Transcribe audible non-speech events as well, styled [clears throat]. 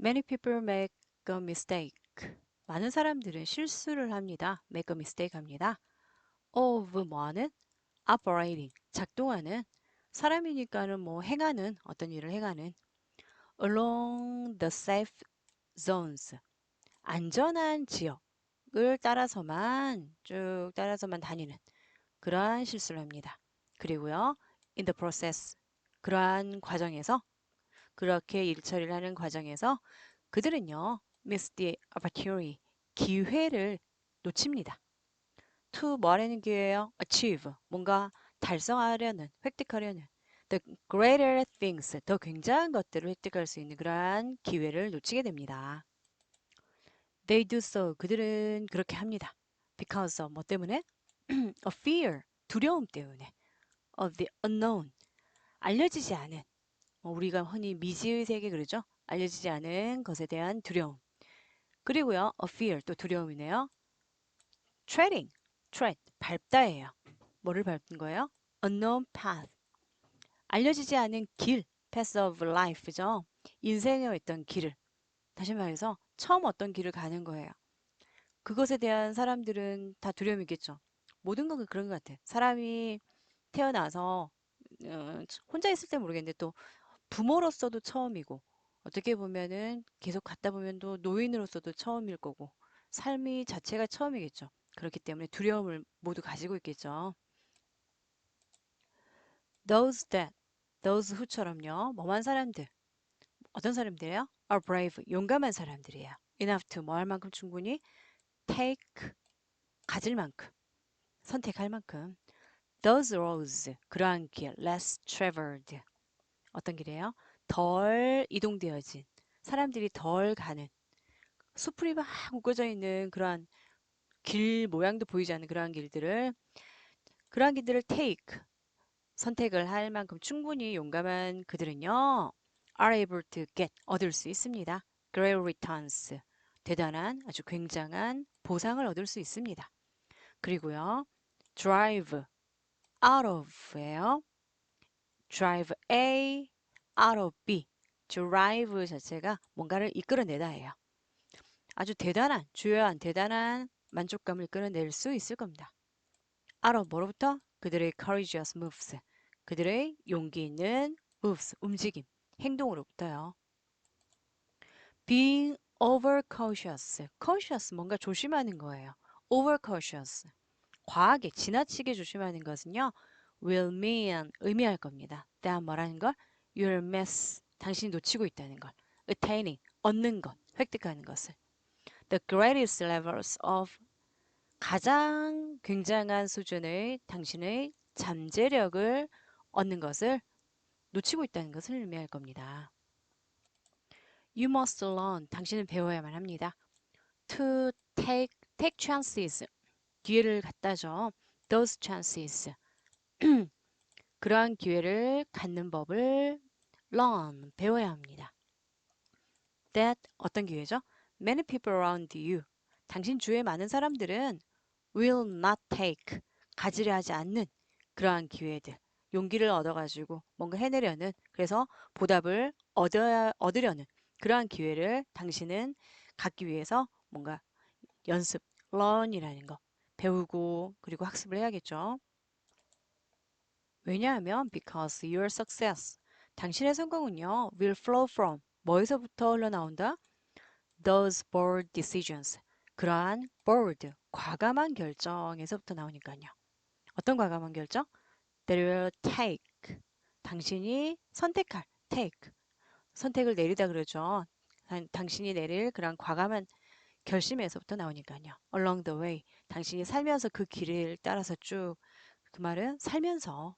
Many people make a mistake. 많은 사람들은 실수를 합니다. make a mistake 합니다. of 뭐하는? operating, 작동하는 사람이니까는 뭐 행하는 어떤 일을 행하는 along the safe zones 안전한 지역을 따라서만 쭉 따라서만 다니는 그러한 실수를 합니다. 그리고요 in the process 그러한 과정에서 그렇게 일 처리를 하는 과정에서 그들은요 miss the opportunity 기회를 놓칩니다. to 뭐 하려는 기회예요? achieve 뭔가 달성하려는 획득하려는 the greater things 더 굉장한 것들을 획득할 수 있는 그러한 기회를 놓치게 됩니다. They do so 그들은 그렇게 합니다. because of 뭐 때문에? [clears throat] a fear 두려움 때문에 of the unknown 알려지지 않은 뭐 우리가 흔히 미지의 세계 그러죠? 알려지지 않은 것에 대한 두려움 그리고요 a fear 또 두려움이네요. treading tread 밟다예요. 뭐를 밟는 거예요? unknown path 알려지지 않은 길 path of life죠. 인생에 있던 길을 다시 말해서 처음 어떤 길을 가는 거예요. 그것에 대한 사람들은 다 두려움이겠죠. 모든 건 그런 것 같아. 사람이 태어나서 어, 혼자 있을 때 모르겠는데 또 부모로서도 처음이고 어떻게 보면은 계속 갔다 보면 또 노인으로서도 처음일 거고 삶이 자체가 처음이겠죠. 그렇기 때문에 두려움을 모두 가지고 있겠죠. Those that, those who처럼요. 뭐만 사람들, 어떤 사람들이에요? are brave, 용감한 사람들이에요. enough to 뭐 할 만큼 충분히 take, 가질 만큼, 선택할 만큼. Those roads, 그러한 길, less traveled. 어떤 길이에요? 덜 이동되어진, 사람들이 덜 가는, 수풀이 막 묶어져 있는 그러한 길 모양도 보이지 않는 그러한 길들을 그러한 길들을 take 선택을 할 만큼 충분히 용감한 그들은요 are able to get 얻을 수 있습니다. great returns 대단한 아주 굉장한 보상을 얻을 수 있습니다. 그리고요 drive out of예요. Drive A out of B drive 자체가 뭔가를 이끌어내다예요. 아주 대단한 주요한 대단한 만족감을 끌어낼 수 있을 겁니다. out of 뭐로부터? 그들의 courageous moves 그들의 용기 있는 moves 움직임 행동으로부터요. being overcautious cautious 뭔가 조심하는 거예요. overcautious 과하게 지나치게 조심하는 것은요. Will mean 의미할 겁니다. that 뭐라는 걸? you'll miss 당신이 놓치고 있다는 걸. attaining 얻는 것, 획득하는 것을. the greatest levels of 가장 굉장한 수준의 당신의 잠재력을 얻는 것을 놓치고 있다는 것을 의미할 겁니다. You must learn. 당신은 배워야만 합니다. To take, take chances. 기회를 갖다줘. Those chances. [clears throat] 그러한 기회를 갖는 법을 learn. 배워야 합니다. That 어떤 기회죠? Many people around you. 당신 주위에 많은 사람들은 will not take. 가지려 하지 않는 그러한 기회들. 용기를 얻어가지고 뭔가 해내려는 그래서 보답을 얻어야, 얻으려는 그러한 기회를 당신은 갖기 위해서 뭔가 연습, learn이라는 거 배우고 그리고 학습을 해야겠죠. 왜냐하면 because your success 당신의 성공은요 will flow from 뭐에서부터 흘러나온다? those bold decisions 그러한 bold 과감한 결정에서부터 나오니까요. 어떤 과감한 결정? That will take 당신이 선택할 take 선택을 내리다 그러죠. 당신이 내릴 그런 과감한 결심에서부터 나오니까요. Along the way 당신이 살면서 그 길을 따라서 쭉 그 말은 살면서